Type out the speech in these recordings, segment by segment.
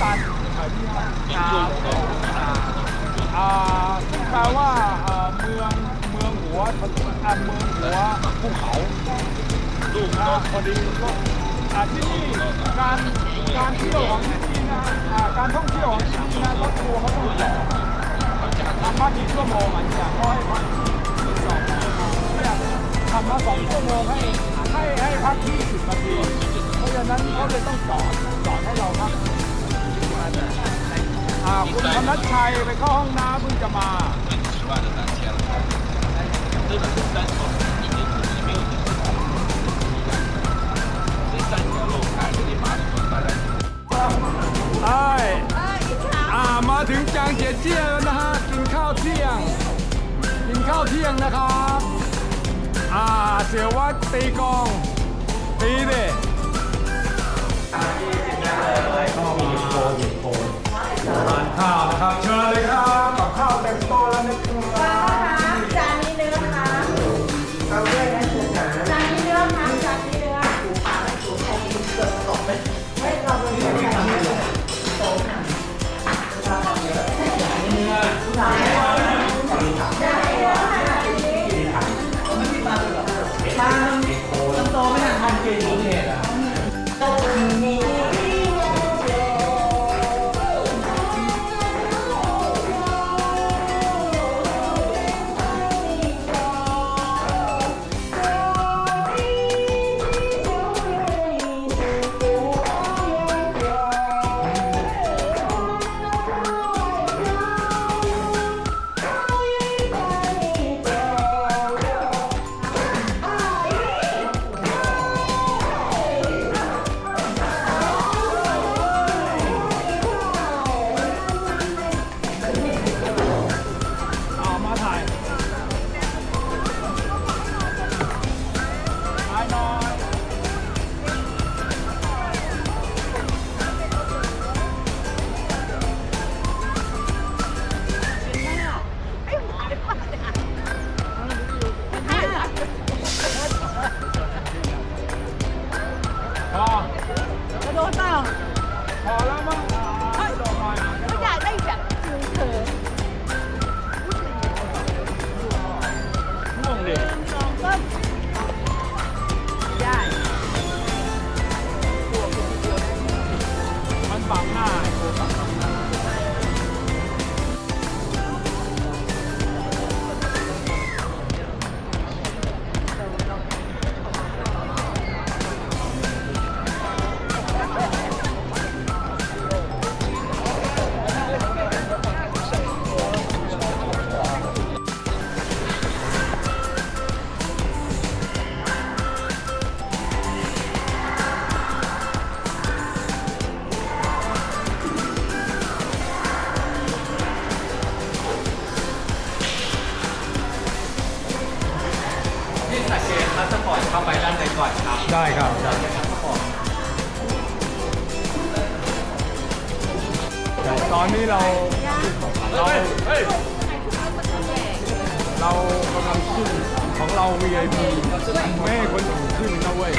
ตันเอ่อที่ว่าซึ่งแปลว่าเมืองเมืองหัวเมืองหัวภูเขาพอดีก็ที่นี่การการเที่ยวของที่นี่นะการท่องเที่ยวของที่นี่นะรถทัวร์เขาต้องจอดทำมากี่ชั่วโมงอะเนี่ยเขาให้พักสองเนี่ยทำมาสองชั่วโมงให้ให้ให้พัก20นาทีเพราะฉะนั้นเขาเลยต้องจอดจอดให้เราพัก อ่าคุณธนัชชัยไปเข้าห้องน้ำเพิ่งจะมา ใช่อ่ามาถึงจางเจียเจี้ยแล้วนะฮะ กินข้าวเที่ยง กินข้าวเที่ยงนะครับ อ่า เสียวัดตีกลอง ตีดิ ทานข้าวนะครับ เชิญเลยครับกับข้าวเต็มโต๊ะแล้วนะครับจานนี้เนื้อค่ะเอาด้วยนะจานนี้เนื้อค่ะจานนี้เนื้อถูปากถูแทนเกิดตกไปไม่เราเป็นคนไทยเนื้อโตค่ะได้เนื้อค่ะปลาโตไม่ทันทันกินเนี่ยโตนี้ มัน ที่สเกตพาสปอร์ตเข้าไปด้านในก่อนครับได้ครับตอนนี้เราเราเรากำลังขึ้นของเรา VIP ไม่ให้คนอื่นขึ้นนะเว้ย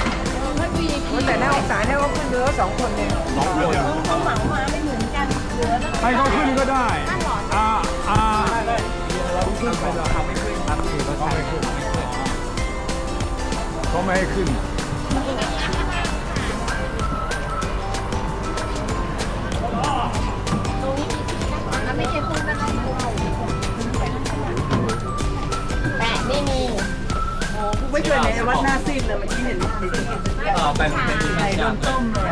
แต่หน้าองศาเนี่ยก็ขึ้นเรือสองคนเองสองคนเขาเหมามาไม่เหมือนกันเหลือแล้วให้เขาขึ้นก็ได้อ่าอ่าเราขึ้นไปเราทำไม่ขึ้นครับคือเขาไม่ขึ้น เขาไม่ให้ขึ้นแล้วไม่ใช่พูดนะคะแต่นี่มีไม่เคยในวัดหน้าซีดเลยเมื่อกี้เห็นในที่เห็นเออไปเป็นที่ไข่โดนต้มเลย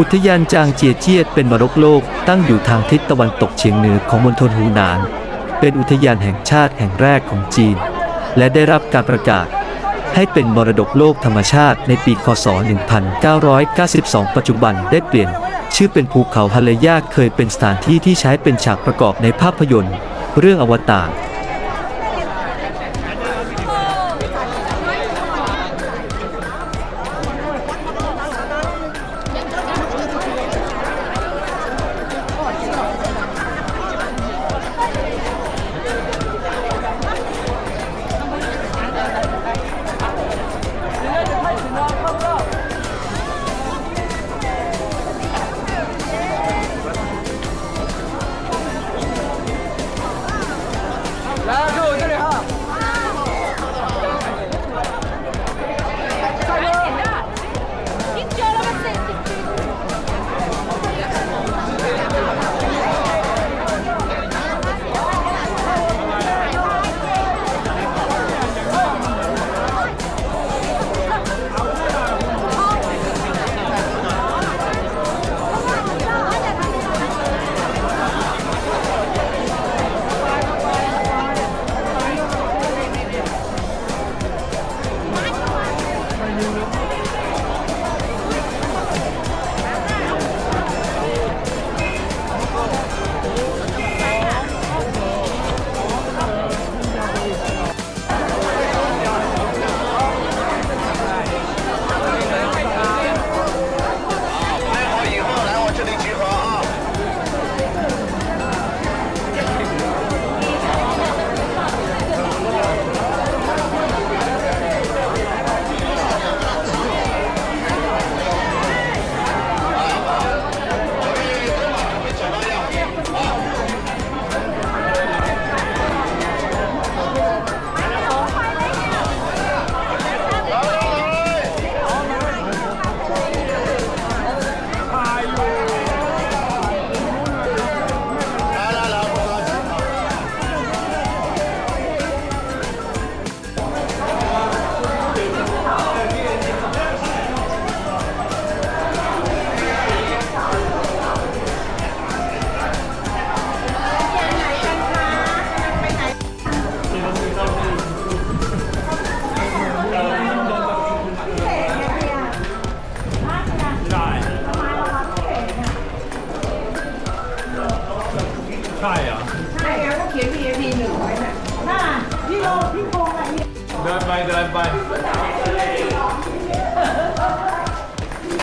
อุทยานจางเจียเจียดเป็นมรดกโลก ตั้งอยู่ทางทิศตะวันตกเฉียงเหนือของมณฑลหูหนาน เป็นอุทยานแห่งชาติแห่งแรกของจีน และได้รับการประกาศ ให้เป็นมรดกโลกธรรมชาติในปีคศ 1992 ปัจจุบันได้เปลี่ยน ชื่อเป็นภูเขาฮัลเลยาเคยเป็นสถานที่ที่ใช้เป็นฉากประกอบในภาพยนตร์ เรื่องอวตาร